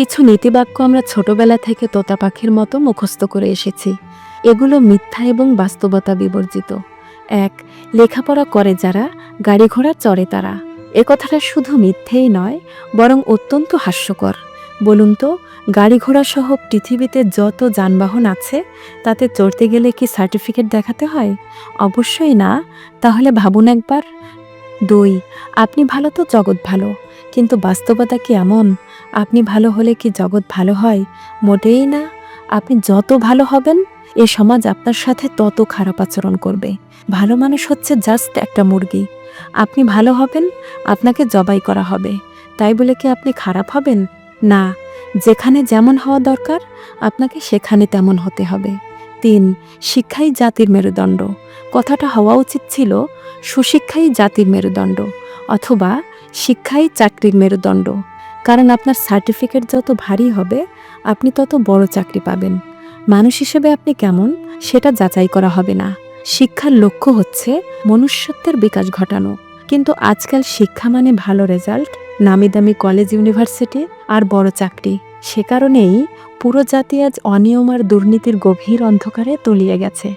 কিছু নীতিবাক্য আমরা ছোটবেলা থেকে তোতা পাখির মতো মুখস্থ করে এসেছি। এগুলো মিথ্যা এবং বাস্তবতা বিবর্জিত। এক, লেখাপড়া করে যারা, গাড়ি ঘোড়া চড়ে তারা। এ কথাটা শুধু মিথ্যেই নয়, বরং অত্যন্ত হাস্যকর। বলুন তো, গাড়ি ঘোড়া সহ পৃথিবীতে যত যানবাহন আছে, তাতে চড়তে গেলে কি সার্টিফিকেট দেখাতে হয়? অবশ্যই না। তাহলে ভাবুন একবার। দুই, আপনি ভালো তো জগৎ ভালো। কিন্তু বাস্তবতা কি এমন? আপনি ভালো হলে কি জগৎ ভালো হয়? মোটেই না। আপনি যত ভালো হবেন, এ সমাজ আপনার সাথে তত খারাপ আচরণ করবে। ভালো মানুষ হচ্ছে জাস্ট একটা মুরগি। আপনি ভালো হবেন, আপনাকে জবাই করা হবে। তাই বলে কি আপনি খারাপ হবেন? না। যেখানে যেমন হওয়া দরকার, আপনাকে সেখানে তেমন হতে হবে। তিন, শিক্ষাই জাতির মেরুদণ্ড। কথাটা হওয়া উচিত ছিল, সুশিক্ষাই জাতির মেরুদণ্ড। অথবা শিক্ষাই চাকরির মেরুদণ্ড। কারণ আপনার সার্টিফিকেট যত ভারী হবে, আপনি তত বড় চাকরি পাবেন। মানুষ হিসেবে আপনি কেমন, সেটা যাচাই করা হবে না। শিক্ষার লক্ষ্য হচ্ছে মনুষ্যত্বের বিকাশ ঘটানো। কিন্তু আজকাল শিক্ষা মানে ভালো রেজাল্ট, নামি দামি কলেজ, ইউনিভার্সিটি আর বড় চাকরি। সে কারণেই পুরো জাতি আজ অনিয়ম আর দুর্নীতির গভীর অন্ধকারে তলিয়ে গেছে।